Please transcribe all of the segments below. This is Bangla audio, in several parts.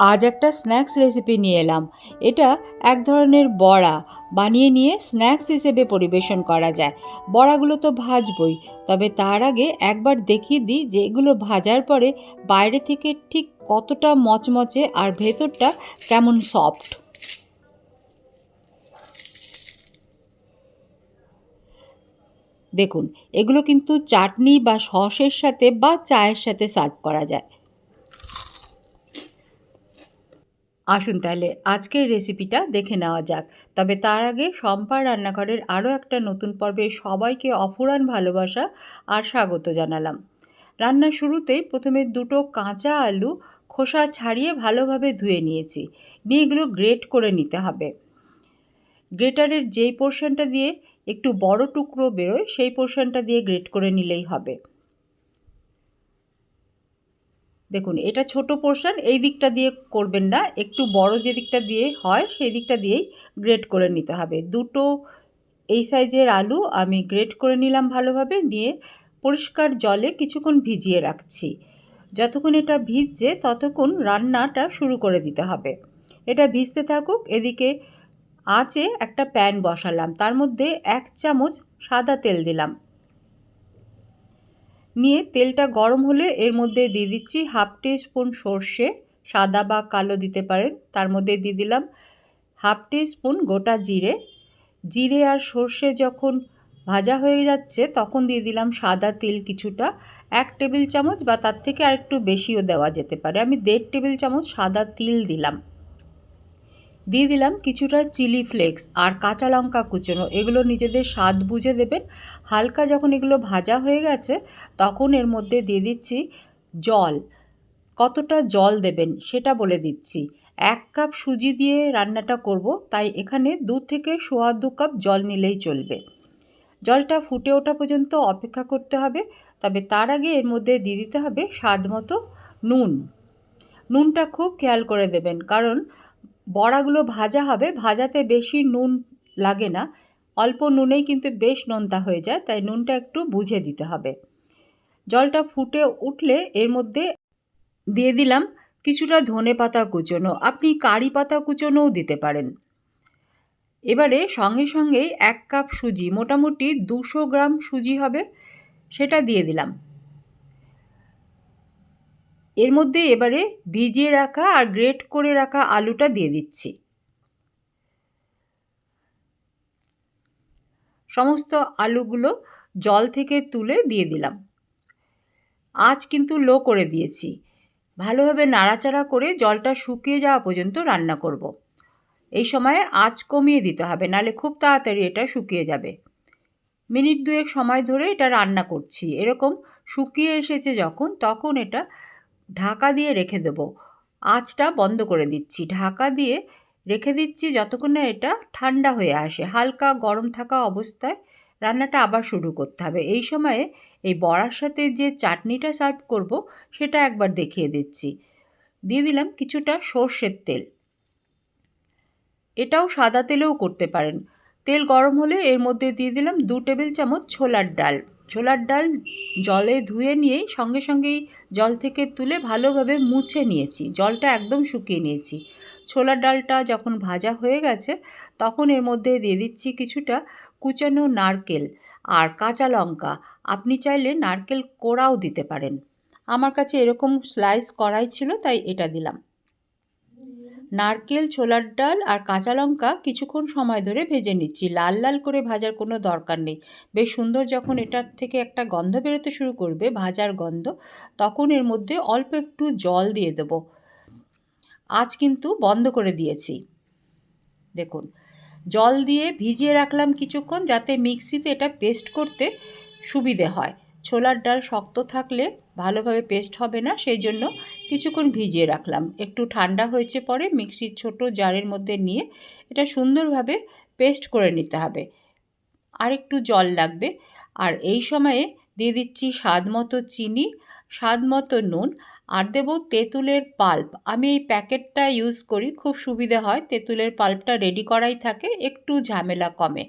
আজ একটা স্ন্যাক্স রেসিপি নিয়ে এলাম। এটা এক ধরনের বড়া। বানিয়ে নিয়ে স্ন্যাক্স হিসেবে পরিবেশন করা যায়। বড়াগুলো তো ভাজবই। তবে তার আগে একবার দেখিয়ে দিই যে এগুলো ভাজার পরে বাইরে থেকে ঠিক কতটা মচমচে আর ভেতরটা কেমন সফট। দেখুন, এগুলো কিন্তু চাটনি বা সসের সাথে বা চায়ের সাথে সার্ভ করা যায়। আসুন তাহলে আজকের রেসিপিটা দেখে নেওয়া যাক। তবে তার আগে সম্পার রান্নাঘরের আরও একটা নতুন পর্বে সবাইকে অফুরান ভালোবাসা আর স্বাগত জানালাম। রান্নার শুরুতেই প্রথমে দুটো কাঁচা আলু খোসা ছাড়িয়ে ভালোভাবে ধুয়ে নিয়েছি। নিয়ে এগুলো গ্রেট করে নিতে হবে। গ্রেটারের যেই পোর্শনটা দিয়ে একটু বড় টুকরো বেরোয়, সেই পোর্শনটা দিয়ে গ্রেট করে নিলেই হবে। দেখুন, এটা ছোট পোর্শন এই দিকটা দিয়ে করবেন না। একটু বড় যে দিকটা দিয়ে হয়, সেই দিকটা দিয়েই গ্রেট করে নিতে হবে। দুটো এই সাইজের আলু আমি গ্রেট করে নিলাম ভালোভাবে, নিয়ে পরিষ্কার জলে কিছুক্ষণ ভিজিয়ে রাখছি। যতক্ষণ এটা ভিজছে, ততক্ষণ রান্নাটা শুরু করে দিতে হবে। এটা ভিজতে থাকুক, এদিকে আঁচে একটা প্যান বসালাম। তার মধ্যে এক চামচ সাদা তেল দিলাম। নিয়ে তেলটা গরম হলে এর মধ্যে দিয়ে দিচ্ছি হাফ টি স্পুন সর্ষে, সাদা বা কালো দিতে পারেন। তার মধ্যে দিয়ে দিলাম হাফ টি স্পুন গোটা জিরে। জিরে আর সর্ষে যখন ভাজা হয়ে যাচ্ছে তখন দিয়ে দিলাম সাদা তিল কিছুটা। এক টেবিল চামচ বা তার থেকে আর একটু বেশিও দেওয়া যেতে পারে। আমি দেড় টেবিল চামচ সাদা তিল দিলাম। দিয়ে দিলাম কিছুটা চিলি ফ্লেক্স আর কাঁচা লঙ্কা কুচনো। এগুলো নিজেদের স্বাদ বুঝে দেবেন। হালকা যখন এগুলো ভাজা হয়ে গেছে, তখন এর মধ্যে দিয়ে দিচ্ছি জল। কতটা জল দেবেন সেটা বলে দিচ্ছি। এক কাপ সুজি দিয়ে রান্নাটা করব, তাই এখানে দু থেকে সোয়া দু কাপ জল নিলেই চলবে। জলটা ফুটে ওঠা পর্যন্ত অপেক্ষা করতে হবে, তবে তার আগে এর মধ্যে দিয়ে দিতে হবে স্বাদ মতো নুন। নুনটা খুব খেয়াল করে দেবেন, কারণ বড়াগুলো ভাজা হবে, ভাজাতে বেশি নুন লাগে না। অল্প নুনেই কিন্তু বেশ নোনতা হয়ে যায়, তাই নুনটা একটু বুঝে দিতে হবে। জলটা ফুটে উঠলে এর মধ্যে দিয়ে দিলাম কিছুটা ধনে পাতা কুচোনো। আপনি কারি পাতা কুচোনোও দিতে পারেন। এবারে সঙ্গে সঙ্গেই এক কাপ সুজি, মোটামুটি দুশো গ্রাম সুজি হবে, সেটা দিয়ে দিলাম। এর মধ্যে এবারে ভিজিয়ে রাখা আর গ্রেট করে রাখা আলুটা দিয়ে দিচ্ছি। সমস্ত আলুগুলো জল থেকে তুলে দিয়ে দিলাম। আঁচ কিন্তু লো করে দিয়েছি। ভালোভাবে নাড়াচাড়া করে জলটা শুকিয়ে যাওয়া পর্যন্ত রান্না করব। এই সময়ে আঁচ কমিয়ে দিতে হবে, নালে খুব তাড়াতাড়ি এটা শুকিয়ে যাবে। মিনিট দুয়েক সময় ধরে এটা রান্না করছি। এরকম শুকিয়ে এসেছে যখন, তখন এটা ঢাকা দিয়ে রেখে দেবো। আঁচটা বন্ধ করে দিচ্ছি। ঢাকা দিয়ে রেখে দিচ্ছি যতক্ষণ না এটা ঠান্ডা হয়ে আসে। হালকা গরম থাকা অবস্থায় রান্নাটা আবার শুরু করতে হবে। এই সময়ে এই বড়ার সাথে যে চাটনিটা সার্ভ করব সেটা একবার দেখিয়ে দিচ্ছি। দিয়ে দিলাম কিছুটা সর্ষের তেল। এটাও সাদা তেলেও করতে পারেন। তেল গরম হলে এর মধ্যে দিয়ে দিলাম দু টেবিল চামচ ছোলার ডাল। ছোলার ডাল জলে ধুয়ে নিয়েই সঙ্গে সঙ্গেই জল থেকে তুলে ভালোভাবে মুছে নিয়েছি। জলটা একদম শুকিয়ে নিয়েছি। ছোলার ডালটা যখন ভাজা হয়ে গেছে, তখন এর মধ্যে দিয়ে দিচ্ছি কিছুটা কুচানো নারকেল আর কাঁচা লঙ্কা। আপনি চাইলে নারকেল কোড়াও দিতে পারেন। আমার কাছে এরকম স্লাইস করাই ছিল, তাই এটা দিলাম। নারকেল, ছোলার ডাল আর কাঁচা লঙ্কা কিছুক্ষণ সময় ধরে ভেজে নিচ্ছি। লাল লাল করে ভাজার কোনো দরকার নেই। বেশ সুন্দর যখন এটার থেকে একটা গন্ধ বেরোতে শুরু করবে, ভাজার গন্ধ, তখন এর মধ্যে অল্প একটু জল দিয়ে দেবো। আজ কিন্তু বন্ধ করে দিয়েছি। দেখুন, জল দিয়ে ভিজিয়ে রাখলাম কিছুক্ষণ যাতে মিক্সিতে এটা পেস্ট করতে সুবিধে হয়। ছোলার ডাল শক্ত থাকলে ভালোভাবে পেস্ট হবে না সেই জন্য কিছুক্ষণ ভিজিয়ে রাখলাম। একটু ঠান্ডা হয়েছে পরে মিক্সির ছোট জারের মধ্যে নিয়ে এটা সুন্দরভাবে পেস্ট করে নিতে হবে। আর একটু জল লাগবে। আর এই সময়ে দিয়ে দিচ্ছি স্বাদ মতো চিনি, স্বাদ মতো নুন, আর দেব তেঁতুলের পাল্প। আমি এই প্যাকেটটা ইউজ করি, খুব সুবিধে হয়। তেঁতুলের পাল্পটা রেডি করাই থাকে, একটু ঝামেলা কমে।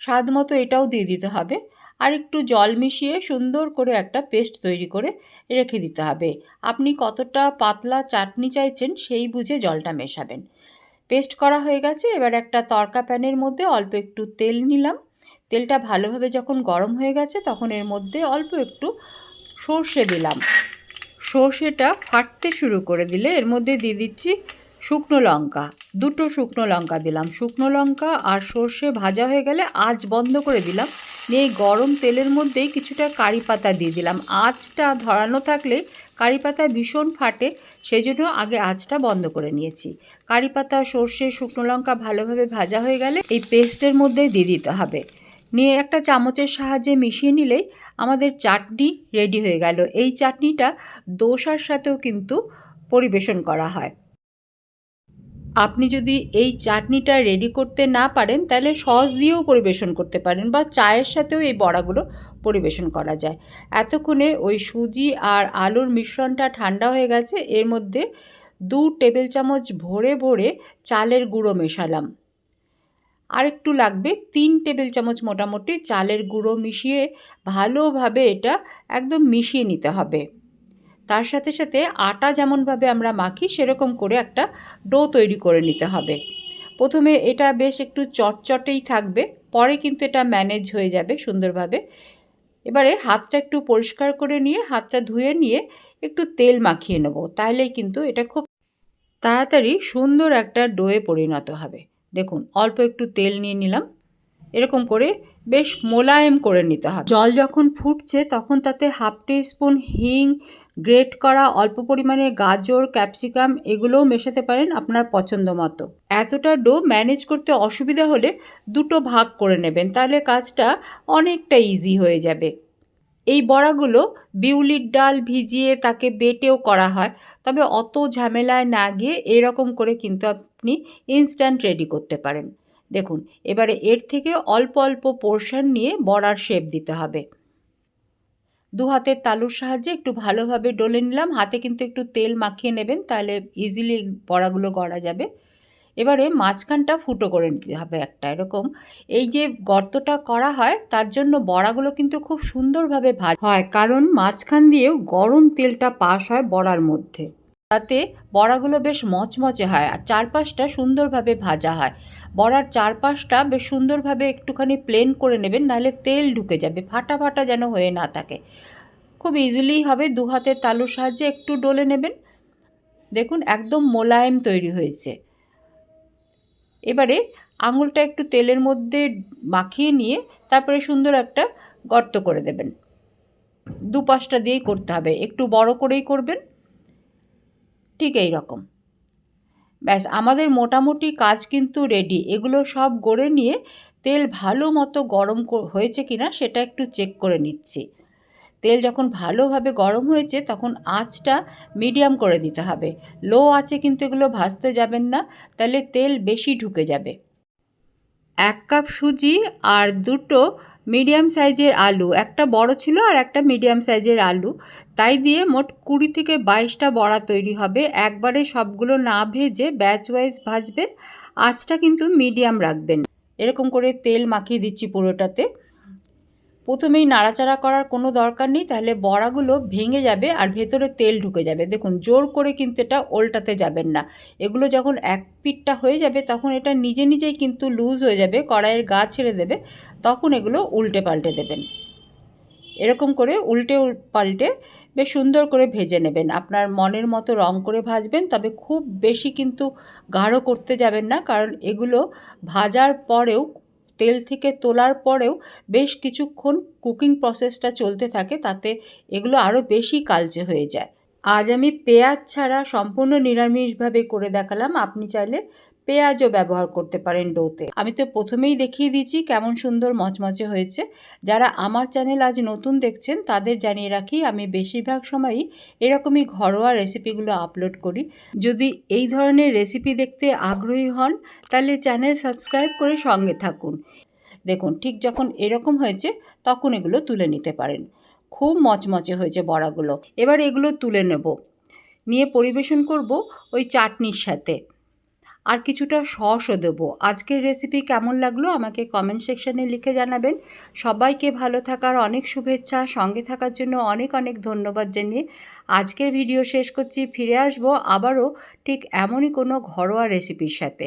স্বাদ মতো এটাও দিয়ে দিতে হবে। আর একটু জল মিশিয়ে সুন্দর করে একটা পেস্ট তৈরি করে রেখে দিতে হবে। আপনি কতটা পাতলা চাটনি চাইছেন সেই বুঝে জলটা মেশাবেন। পেস্ট করা হয়ে গেছে, এবার একটা তরকা প্যানের মধ্যে অল্প একটু তেল নিলাম। তেলটা ভালোভাবে যখন গরম হয়ে গেছে, তখন এর মধ্যে অল্প একটু সর্ষে দিলাম। সর্ষেটা ফাটতে শুরু করে দিলে এর মধ্যে দিয়ে দিচ্ছি শুকনো লঙ্কা। দুটো শুকনো লঙ্কা দিলাম। শুকনো লঙ্কা আর সর্ষে ভাজা হয়ে গেলে আঁচ বন্ধ করে দিলাম। নিয়ে গরম তেলের মধ্যেই কিছুটা কারি পাতা দিয়ে দিলাম। আঁচটা ধরানো থাকলে কারি পাতা ভীষণ ফাটে সেই জন্য আগে আঁচটা বন্ধ করে নিয়েছি। কারি পাতা, সর্ষে, শুকনো লঙ্কা ভালোভাবে ভাজা হয়ে গেলে এই পেস্টের মধ্যে দিয়ে দিতে হবে। নিয়ে একটা চামচের সাহায্যে মিশিয়ে নিলেই আমাদের চাটনি রেডি হয়ে গেল। এই চাটনিটা দোসার সাথেও কিন্তু পরিবেশন করা হয়। আপনি যদি এই চাটনিটা রেডি করতে না পারেন, তাহলে সস দিয়েও পরিবেশন করতে পারেন বা চায়ের সাথেও এই বড়াগুলো পরিবেশন করা যায়। এতক্ষণে ওই সুজি আর আলুর মিশ্রণটা ঠান্ডা হয়ে গেছে, এর মধ্যে দু টেবিল চামচ ভরে ভরে চালের গুঁড়ো মেশালাম। আর একটু লাগবে, তিন টেবিল চামচ মোটামুটি চালের গুঁড়ো মিশিয়ে ভালোভাবে এটা একদম মিশিয়ে নিতে হবে। তার সাথে সাথে আটা যেমনভাবে আমরা মাখি, সেরকম করে একটা ডো তৈরি করে নিতে হবে। প্রথমে এটা বেশ একটু চটচটেই থাকবে, পরে কিন্তু এটা ম্যানেজ হয়ে যাবে সুন্দরভাবে। এবারে হাতটা একটু পরিষ্কার করে নিয়ে, হাতটা ধুয়ে নিয়ে একটু তেল মাখিয়ে নেব, তাহলেই কিন্তু এটা খুব তাড়াতাড়ি সুন্দর একটা ডোয়ে পরিণত হবে। দেখুন, অল্প একটু তেল নিয়ে নিলাম। এরকম করে বেশ মোলায়েম করে নিতে হবে। জল যখন ফুটছে, তখন তাতে হাফ টি স্পুন হিং গ্রেট করা, অল্প পরিমাণে গাজর, ক্যাপসিকাম এগুলোও মেশাতে পারেন আপনার পছন্দ মতো। এতটা ডো ম্যানেজ করতে অসুবিধা হলে দুটো ভাগ করে নেবেন, তাহলে কাজটা অনেকটা ইজি হয়ে যাবে। এই বড়াগুলো বিউলির ডাল ভিজিয়ে তাকে বেটেও করা হয়, তবে অত ঝামেলায় না গিয়ে এরকম করে কিন্তু আপনি ইনস্ট্যান্ট রেডি করতে পারেন। দেখুন, এবারে এর থেকে অল্প অল্প পোর্শন নিয়ে বড়ার শেপ দিতে হবে। দু হাতের তালুর সাহায্যে একটু ভালোভাবে ডলে নিলাম। হাতে কিন্তু একটু তেল মাখিয়ে নেবেন, তাহলে ইজিলি বড়াগুলো গড়া যাবে। এবারে মাঝখানটা ফুটো করে নিতে হবে একটা এরকম। এই যে গর্তটা করা হয়, তার জন্য বড়াগুলো কিন্তু খুব সুন্দরভাবে ভাজ হয়, কারণ মাঝখান দিয়েও গরম তেলটা পাস হয় বড়ার মধ্যে। তাতে বড়াগুলো বেশ মচমচে হয় আর চারপাশটা সুন্দরভাবে ভাজা হয়। বড়ার চারপাশটা বেশ সুন্দরভাবে একটুখানি প্লেন করে নেবেন, নাহলে তেল ঢুকে যাবে, ফাটা ফাটা যেন হয়ে না থাকে। খুব ইজিলি হবে, দু হাতের তালুর সাহায্যে একটু ডলে নেবেন। দেখুন, একদম মোলায়েম তৈরি হয়েছে। এবারে আঙুলটা একটু তেলের মধ্যে মাখিয়ে নিয়ে তারপরে সুন্দর একটা গর্ত করে দেবেন। দুপাশটা দিয়েই করতে হবে, একটু বড় করেই করবেন। ঠিক এই রকম। ব্যাস, আমাদের মোটামুটি কাজ কিন্তু রেডি এগুলো সব গড়ে নিয়ে তেল ভালো মতো গরম হয়েছে কিনা সেটা একটু চেক করে নিচ্ছি। তেল যখন ভালোভাবে গরম হয়েছে তখন আঁচটা মিডিয়াম করে দিতে হবে। লো আঁচে কিন্তু এগুলো ভাজতে যাবেন না, তাহলে তেল বেশি ঢুকে যাবে। এক কাপ সুজি আর দুটো মিডিয়াম সাইজের আলু, একটা বড় ছিল আর একটা মিডিয়াম সাইজের আলু। তাই দিয়ে মোট কুড়ি থেকে বাইশটা বড়া তৈরি হবে। একবারে সবগুলো না ভেজে ব্যাচ ওয়াইজ ভাজবেন। আঁচটা কিন্তু মিডিয়াম রাখবেন। এরকম করে তেল মাখিয়ে দিচ্ছি পুরোটাতে। প্রথমেই নাড়াচাড়া করার কোনো দরকার নেই, তাহলে বড়াগুলো ভেঙে যাবে আর ভেতরে তেল ঢুকে যাবে। দেখুন, জোর করে কিন্তু এটা ওল্টাতে যাবেন না। এগুলো যখন এক পিঠটা হয়ে যাবে, তখন এটা নিজে নিজেই কিন্তু লুজ হয়ে যাবে, কড়াইয়ের গা ছেড়ে দেবে, তখন এগুলো উল্টে পাল্টে দেবেন। এরকম করে উল্টে পাল্টে বেশ সুন্দর করে ভেজে নেবেন। আপনার মনের মতো রং করে ভাজবেন, তবে খুব বেশি কিন্তু গাঢ় করতে যাবেন না, কারণ এগুলো ভাজার পরেও তেল থেকে তোলার পরেও বেশ কিছুক্ষণ কুকিং প্রসেসটা চলতে থাকে, তাতে এগুলো আরও বেশি কালচে হয়ে যায়। আজ আমি পেঁয়াজ ছাড়া সম্পূর্ণ নিরামিষভাবে করে দেখালাম, আপনি চাইলে পেঁয়াজও ব্যবহার করতে পারেন ডোতে। আমি তো প্রথমেই দেখিয়ে দিয়েছি কেমন সুন্দর মচমচে হয়েছে। যারা আমার চ্যানেল আজ নতুন দেখছেন, তাদের জানিয়ে রাখি, আমি বেশিরভাগ সময়ই এরকমই ঘরোয়া রেসিপিগুলো আপলোড করি। যদি এই ধরনের রেসিপি দেখতে আগ্রহী হন, তাহলে চ্যানেল সাবস্ক্রাইব করে সঙ্গে থাকুন। দেখুন, ঠিক যখন এরকম হয়েছে, তখন এগুলো তুলে নিতে পারেন। খুব মচমচে হয়েছে বড়াগুলো। এবার এগুলো তুলে নেব। নিয়ে পরিবেশন করব ওই চাটনির সাথে। আর কিছুটা সসও দেবো। আজকের রেসিপি কেমন লাগল আমাকে কমেন্ট সেকশানে লিখে জানাবেন। সবাইকে ভালো থাকার অনেক শুভেচ্ছা, সঙ্গে থাকার জন্য অনেক অনেক ধন্যবাদ জানিয়ে আজকের ভিডিও শেষ করছি। ফিরে আসব আবারও ঠিক এমনই কোনো ঘরোয়া রেসিপির সাথে।